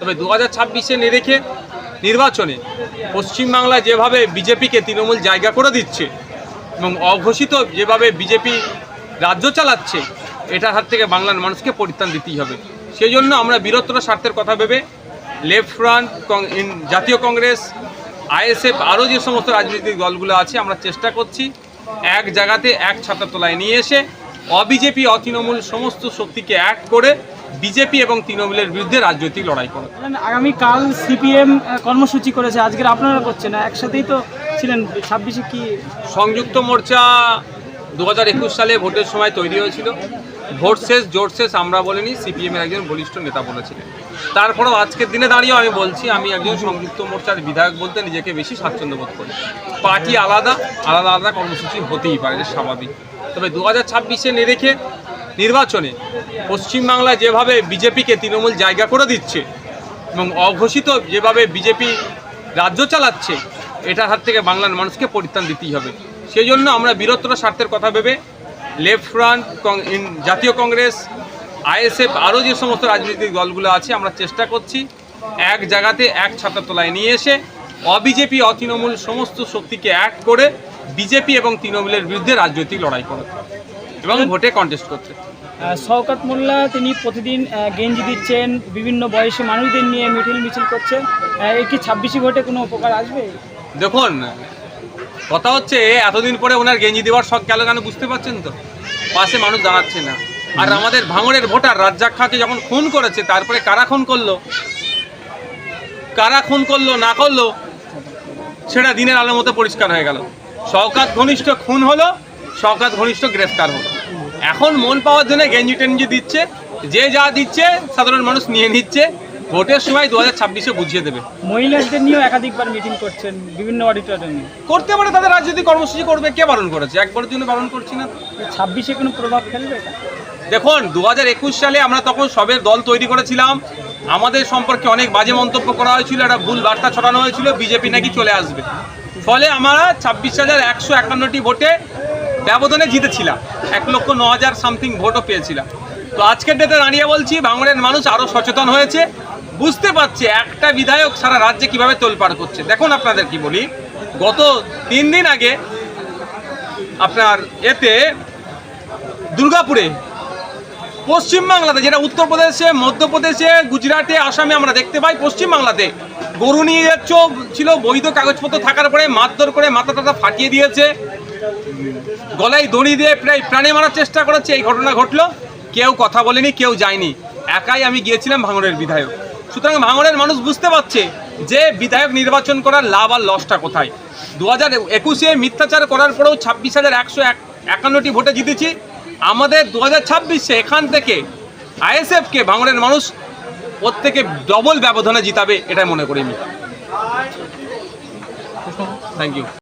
তবে দু হাজার ছাব্বিশে নিরেখে নির্বাচনে পশ্চিমবাংলায় যেভাবে বিজেপিকে তৃণমূল জায়গা করে দিচ্ছে এবং অঘোষিত যেভাবে বিজেপি রাজ্য চালাচ্ছে, এটার হাত থেকে বাংলার মানুষকে পরিত্রাণ দিতেই হবে। সেই জন্য আমরা বীরত্বর স্বার্থের কথা ভেবে লেফট ফ্রন্ট জাতীয় কংগ্রেস, আইএসএফ আরও যে সমস্ত রাজনৈতিক দলগুলো আছে, আমরা চেষ্টা করছি এক জায়গাতে এক ছাতার তলায় নিয়ে এসে অবিজেপি, অতৃণমূল সমস্ত শক্তিকে এক করে বিজেপি এবং তৃণমূলের বিরুদ্ধে রাজনৈতিক লড়াই করে আগামীকাল সিপিএম কর্মসূচি করেছে আজকের আপনারা করছেন একসাথেই তো ছিলেন ছাব্বিশে কি? সংযুক্ত মোর্চা দু হাজার একুশ সালে ভোটের সময় তৈরি হয়েছিল। ভোট শেষ জোট শেষ আমরা বলিনি সিপিএমের একজন বলিষ্ঠ নেতা বলেছিলেন। তারপরেও আজকের দিনে দাঁড়িয়েও আমি বলছি আমি একজন সংযুক্ত মোর্চার বিধায়ক বলতে নিজেকে বেশি স্বাচ্ছন্দ্য বোধ করি। পার্টি আলাদা আলাদা আলাদা কর্মসূচি হতেই পারে স্বাভাবিক। তবে দু হাজার ছাব্বিশে নিরেখে নির্বাচনে পশ্চিমবাংলায় যেভাবে বিজেপিকে তৃণমূল জায়গা করে দিচ্ছে এবং অঘোষিত যেভাবে বিজেপি রাজ্য চালাচ্ছে, এটার হাত থেকে বাংলার মানুষকে পরিত্রাণ দিতেই হবে। সেই জন্য আমরা বীরত্বর স্বার্থের কথা ভেবে লেফট ফ্রন্ট জাতীয় কংগ্রেস, আইএসএফ আরও যে সমস্ত রাজনৈতিক দলগুলো আছে, আমরা চেষ্টা করছি এক জায়গাতে এক ছাতার তলায় নিয়ে এসে অবিজেপি, অতৃণমূল সমস্ত শক্তিকে এক করে বিজেপি এবং তৃণমূলের বিরুদ্ধে রাজনৈতিক লড়াই করতে এবং ভোটে কন্টেস্ট করতে। শওকত মোল্লা তিনি প্রতিদিন গেঞ্জি দিচ্ছেন বিভিন্ন বয়সী মানুষদের নিয়ে মিছিল মিছিল করছে। এই কি ছাব্বিশে ভোটে কোনো উপকার আসবে? দেখুন কথা হচ্ছে এতদিন পরে ওনার গেঞ্জি দেওয়ার শখ গেল কেন বুঝতে পারছেন তো? পাশে মানুষ দাঁড়াচ্ছে না। আর আমাদের ভাঙড়ের ভোটার রাজ্জাক খাঁকে যখন খুন করেছে তারপরে কারা খুন করল? কারা খুন করল না করল? সেটা দিনের আলোর মতো পরিষ্কার হয়ে গেল। শওকাত ঘনিষ্ঠ খুন হলো শওকাত ঘনিষ্ঠ গ্রেফতার হলো। এখন মন পাওয়ার জন্য গেঞ্জি টেঞ্জি দিচ্ছে যে যা দিচ্ছে সাধারণ মানুষ নিয়ে নিচ্ছে ভোটের সময় দু হাজার ছাব্বিশে বুঝিয়ে দেবে। মহিলাদের নিয়েও একাধিকবার মিটিং করছেন বিভিন্ন অডিটোরিয়ামে করতে পারে তাদের রাজনৈতিক কর্মসূচি করবে কে বারণ করেছে? একবারের জন্য বারণ করছি না। ছাব্বিশে কোনো প্রভাব ফেলবে দেখুন দু হাজার একুশ সালে আমরা তখন সবের দল তৈরি করেছিলাম। আমাদের সম্পর্কে অনেক বাজে মন্তব্য করা হয়েছিল একটা ভুল বার্তা ছড়ানো হয়েছিল বিজেপি নাকি চলে আসবে। ফলে আমরা ছাব্বিশ হাজার একশো একান্নটি ভোটে ব্যবধানে জিতেছিলাম। এক লক্ষ ন হাজার সামথিং ভোটও পেয়েছিলাম। তো আজকের ডেটে দাঁড়িয়ে বলছি বাংলার মানুষ আরও সচেতন হয়েছে। বুঝতে পারছে একটা বিধায়ক সারা রাজ্যে কীভাবে তোলপাড় করছে। দেখুন আপনাদের কি বলি, গত তিন দিন আগে আপনার এতে দুর্গাপুরে পশ্চিমবাংলাতে যেটা উত্তরপ্রদেশে, মধ্যপ্রদেশে, গুজরাটে, আসামে আমরা দেখতে পাই পশ্চিমবাংলাতে গরু নিয়ে যাচ্ছ ছিল বৈধ কাগজপত্র থাকার পরে মারধর করে মাথা টাথা ফাটিয়ে দিয়েছে। গলায় দড়ি দিয়ে প্রায় প্রাণে মারার চেষ্টা করেছে, এই ঘটনা ঘটলো। কেউ কথা বলেনি, কেউ যায়নি। একাই আমি গিয়েছিলাম ভাঙড়ের বিধায়ক। সুতরাং ভাঙড়ের মানুষ বুঝতে পারছে যে বিধায়ক নির্বাচন করার লাভ আর লসটা কোথায়। দু হাজার একুশে মিথ্যাচার করার পরেও ছাব্বিশ হাজার একশো এক একান্নটি ভোটে জিতেছি। আমাদের দু হাজার ছাব্বিশে এখান থেকে আইএসএফকে ভাঙড়ের মানুষ প্রত্যেকে ডবল ব্যবধানে জিতাবে, এটাই মনে করি আমি। Thank you